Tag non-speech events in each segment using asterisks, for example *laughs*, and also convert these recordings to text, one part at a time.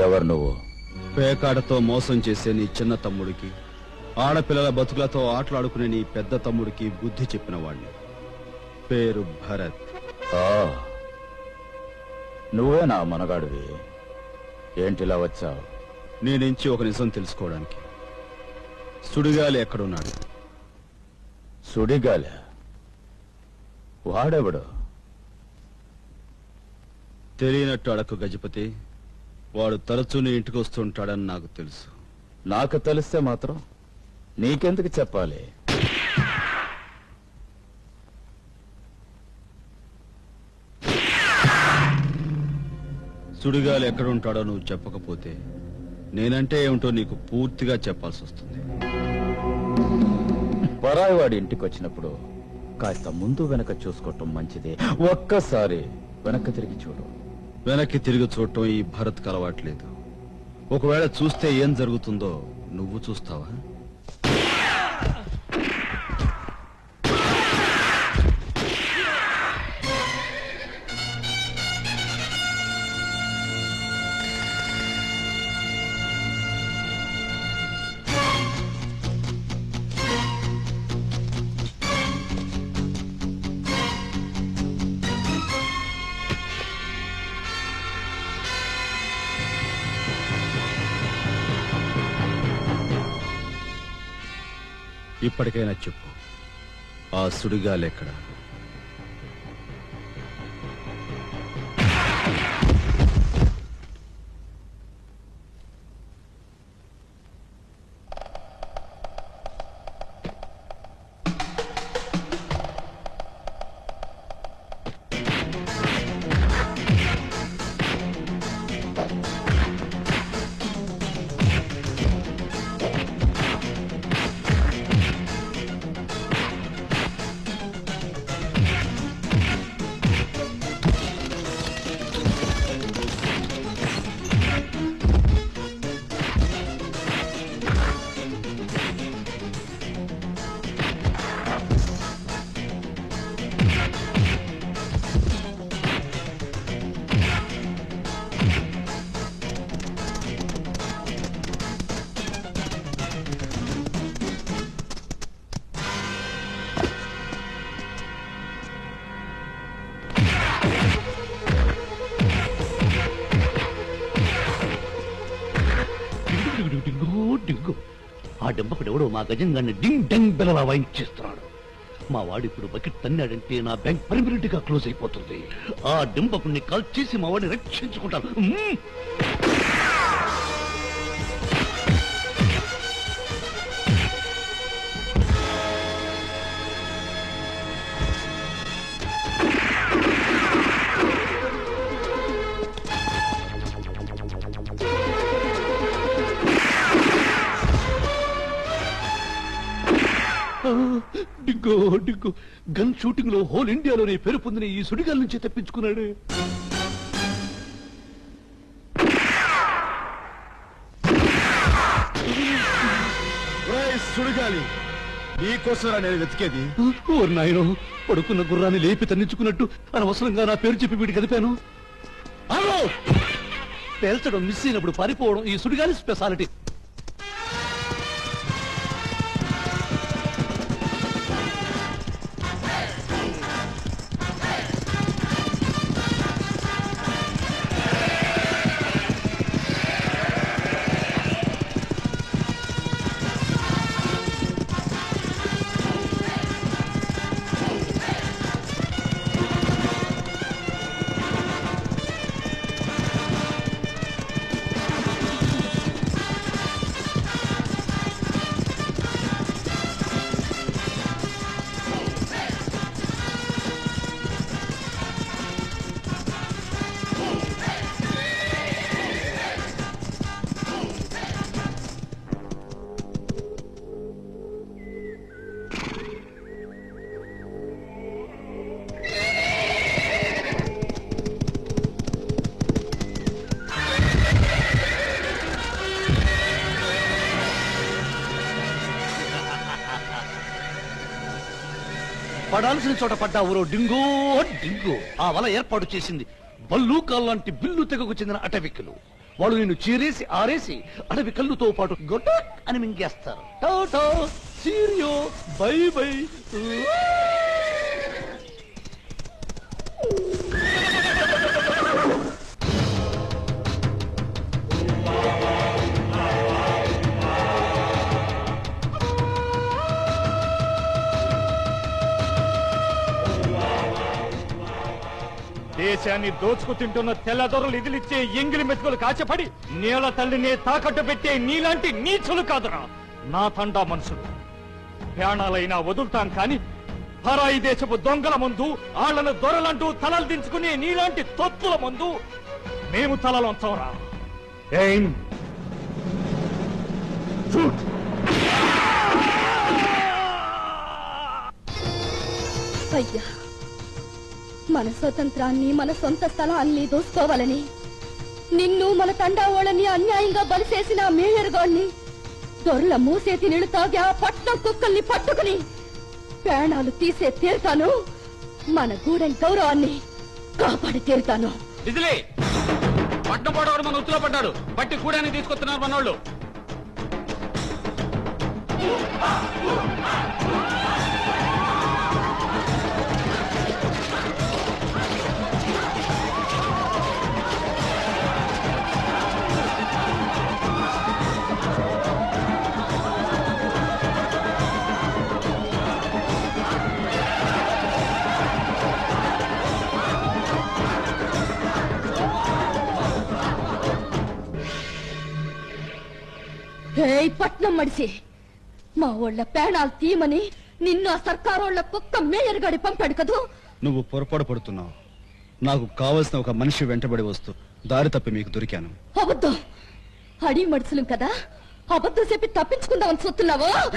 ఎవరు నువ్వు? పేకాడతో మోసం చేసే నీ చిన్న తమ్ముడికి ఆడపిల్లల బతుకులతో ఆటలాడుకునే నీ పెద్ద తమ్ముడికి బుద్ధి చెప్పిన వాణ్ణి పేరు భరత్. ఆ, నువ్వే నా మనగాడివి. ఏంటిలా వచ్చావు? నీ నుంచి ఒక నిజం తెలుసుకోవడానికి. సుడిగాలి ఎక్కడున్నాడు? సుడిగాలి? వాడెవడు? తెలియనట్టు అడకు గజపతి. వాడు తరచూ నీ ఇంటికి వస్తుంటాడని నాకు తెలుసు. నాకు తెలిస్తే మాత్రం నీకెందుకు చెప్పాలి? సుడిగాలి ఎక్కడుంటాడో నువ్వు చెప్పకపోతే నేనంటే ఏమిటో నీకు పూర్తిగా చెప్పాల్సి వస్తుంది పరాయి వాడి ఇంటికి వచ్చినప్పుడు కాస్త ముందు వెనక చూసుకోవటం మంచిది. ఒక్కసారి వెనక్కి తిరిగి చూడు. వెనక్కి తిరిగి చూడటం ఈ భరత్ అలవాట్లేదు ఒకవేళ చూస్తే ఏం జరుగుతుందో నువ్వు చూస్తావా? ఇప్పటికైనా చెప్పు. ఆ సుడిగాలెక్కడ? ఆ డెంపకుడు ఎవడో మా గజంగాన్ని డింగ్ డంగ్ బెలలా వాయించేస్తున్నాడు. మా వాడు ఇప్పుడు బకెట్ తన్నాడంటే నా బ్యాంక్ పర్మనెంట్గా క్లోజ్ అయిపోతుంది. ఆ డింపకుడిని కాల్ చేసి మా వాడిని రక్షించుకుంటాను. మ్మ్. ఆ, డింగో డింగో గన్ షూటింగ్లో హోల్ ఇండియాలోనే పేరు పొందిన ఈ సుడిగాల నుంచి తప్పించుకున్నాడు సుడిగాలి నీకోసరా నేను వెతికేది ఓరి నాయనో పడుకున్న గుర్రాన్ని లేపి తన్నించుకున్నట్టు అనవసరంగా నా పేరు చెప్పి వీడి కదిపాను! పేల్చడం మిస్ అయినప్పుడు పారిపోవడం ఈ సుడిగాలి స్పెషాలిటీ పడాల్సిన చోట పడ్డా ఊరో డింగో డింగో. ఆ వల ఏర్పాటు చేసింది బల్లూకాల్ లాంటి బిల్లు తెగకు చెందిన అటవికులు. వాళ్ళు నిన్ను చీరేసి ఆరేసి అడవి కళ్ళుతో పాటు గొడ్డ అని మింగేస్తారు. టాటా సీరియో బై బై. దేశాన్ని దోచుకు తింటున్న తెల్లదొరలు ఇదిలిచ్చే ఎంగిలి మెతుకులు కాచపడి నేల తల్లినే తాకట్టు పెట్టే నీలాంటి నీచులు కాదురా. నా తండా మనుషులు. ప్రాణాలైనా వదులుతాం కాని పరాయి దేశపు దొంగల ముందు ఆళ్ళను దొరలంటూ తలలు దించుకునే నీలాంటి తొత్తుల ముందు మేము తలలొంచవరా ఏం షూట్ అయ్యా! మన స్వతంత్రాన్ని మన సొంత స్థలాన్ని దోసుకోవాలని నిన్ను మన తండావోళ్ళని అన్యాయంగా బలిసేసిన ఆ మేయర్ గాడిని దొరల మూసేతి నీళ్ళు పట్నం కుక్కల్ని పట్టుకుని ప్రాణాలు తీసే తీరుతాను మన గూడెం గౌరవాన్ని కాపాడి తీరుతాను. బిజిలీ పట్నం పోవడం మన ఉత్తులో పడ్డాడు. పట్టి కూడాని తీసుకొస్తున్నారు మనోళ్ళు. పట్నం మడిసి. మా వాళ్ళ ప్రాణాలు తీయమని నిన్ను ఆ సర్కారోళ్ళ కుక్క మేయర్ గాడి పంపాడు కదూ? నువ్వు పొరపాటు పడుతున్నావు. నాకు కావలసిన ఒక మనిషి వెంటబడి వస్తూ దారి తప్పి మీకు దొరికాను. అబద్ధం. అడి మడుసులు కదా. అబద్ధం చెప్పి తప్పించుకుందామని చూస్తున్నావా?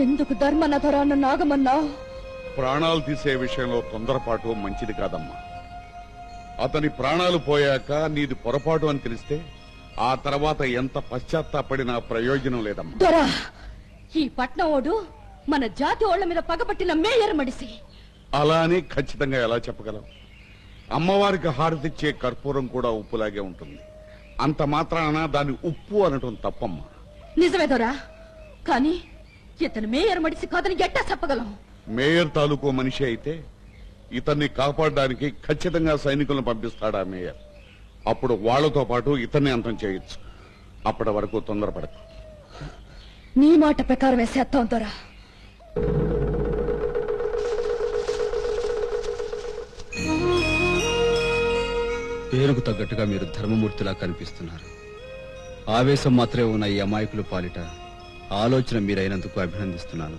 ఎందుకు ధర్మనధరాన్న నాగమన్నావు ప్రాణాలు తీసే విషయంలో తొందరపాటు మంచిది కాదమ్మా. అతని ప్రాణాలు పోయాక నీది పొరపాటు అని తెలిస్తే ఆ తర్వాత ఎంత పశ్చాత్తాపడినా ప్రయోజనం లేదమ్మా. దొరా ఈ పట్నం ఓడు మన జాతి ఓళ్ళ మీద పగపట్టిన మేయర్ మడిసి. అలా అని ఖచ్చితంగా ఎలా చెప్పగలం? అమ్మవారికి హారతిచ్చే కర్పూరం కూడా ఉప్పులాగే ఉంటుంది. అంత మాత్రాన దాన్ని ఉప్పు అనటం తప్పమ్మా. నిజమే దొరా కానీ ఇతను మేయర్ మడిసి కాదని ఎట్టా చెప్పగలం? మేయర్ తాలూకు మనిషి అయితే ఇతన్ని కాపాడడానికి ఖచ్చితంగా సైనికులను పంపిస్తాడా మేయర్? అప్పుడు వాళ్ళతో పాటు ఇతన్ని అంతం చేయొచ్చు. అప్పటి వరకు తొందరపడకు. నీ మాట ప్రకారమే చేద్దాం దొరా పేరుకు తగ్గట్టుగా మీరు ధర్మమూర్తిలా కనిపిస్తున్నారు. ఆవేశం మాత్రమే ఉన్న ఈ అమాయకులు పాలిట ఆలోచన మీరైనందుకు అభినందిస్తున్నాను.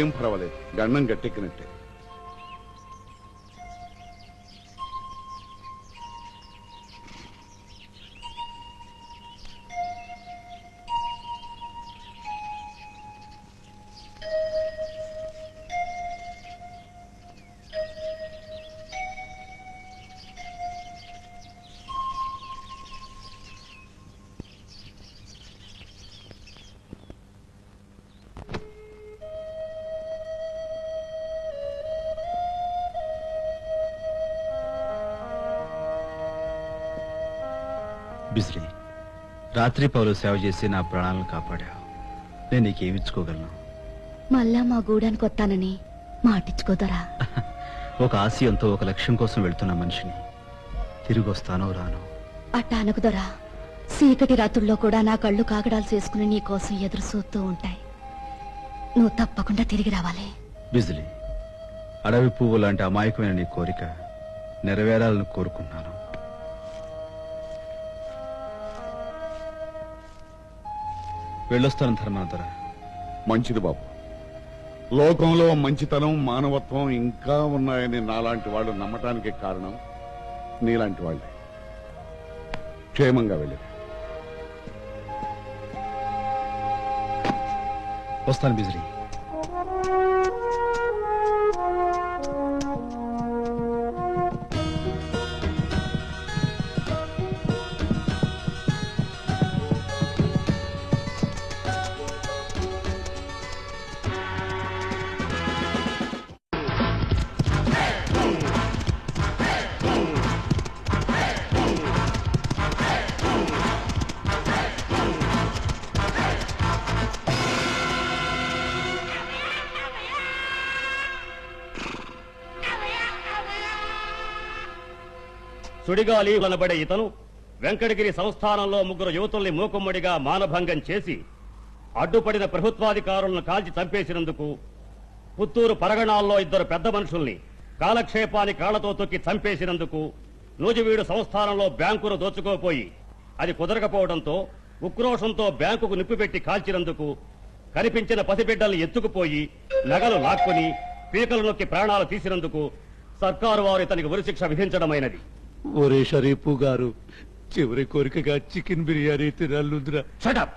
ఇంకేం పర్వాలేదు. గండం గట్టెక్కినట్టే. బిస్రీ రాత్రి పౌలు సేవ చేసి నా ప్రాణాలను కాపాడావు. నేను నీకేమిచ్చుకోగలను? మళ్ళా మా గూడానికి వస్తానని మాటిచ్చుకోదరా? *laughs* ఒక ఆశయంతో ఒక లక్ష్యం కోసం వెళ్తున్న మనిషిని తిరిగి వస్తానో రానో. అట్టా అనకుదరా? చీకటి రాత్రుల్లో కూడా నా కళ్ళు కాగడాలు చేసుకుని నీ కోసం ఎదురు చూస్తూ ఉంటాయి. నువ్వు తప్పకుండా తిరిగి రావాలి. బిజిలీ అడవి పువ్వు లాంటి అమాయకమైన నీ కోరిక నెరవేరాలని కోరుకున్నాను. వెళ్ళొస్తాను ధర్మాధర. మంచిది బాబు. లోకంలో మంచితనం మానవత్వం ఇంకా ఉన్నాయని నాలాంటి వాళ్ళు నమ్మటానికి కారణం నీలాంటి వాళ్ళే. క్షేమంగా వెళ్ళి వస్తాను బిజిలీ. సుడిగాలి అనబడే ఇతను వెంకటగిరి సంస్థానంలో ముగ్గురు యువతుల్ని మూకుమ్మడిగా మానభంగం చేసి అడ్డుపడిన ప్రభుత్వాధికారులను కాల్చి చంపేసినందుకు పుత్తూరు పరగణాల్లో ఇద్దరు పెద్ద మనుషుల్ని కాలక్షేపాన్ని కాళ్ళతో తొక్కి చంపేసినందుకు నూజివీడు సంస్థానంలో బ్యాంకును దోచుకోపోయి అది కుదరకపోవడంతో ఉక్రోషంతో బ్యాంకుకు నిప్పుపెట్టి కాల్చినందుకు కనిపించిన పసిబిడ్డల్ని ఎత్తుకుపోయి నగలు లాక్కుని పీకలు నొక్కి ప్రాణాలు తీసినందుకు సర్కారు వారు ఇతనికి ఉరిశిక్ష విధించడమైనది. ఒరే షరీఫు గారు చివరి కోరికగా చికెన్ బిర్యానీ షటప్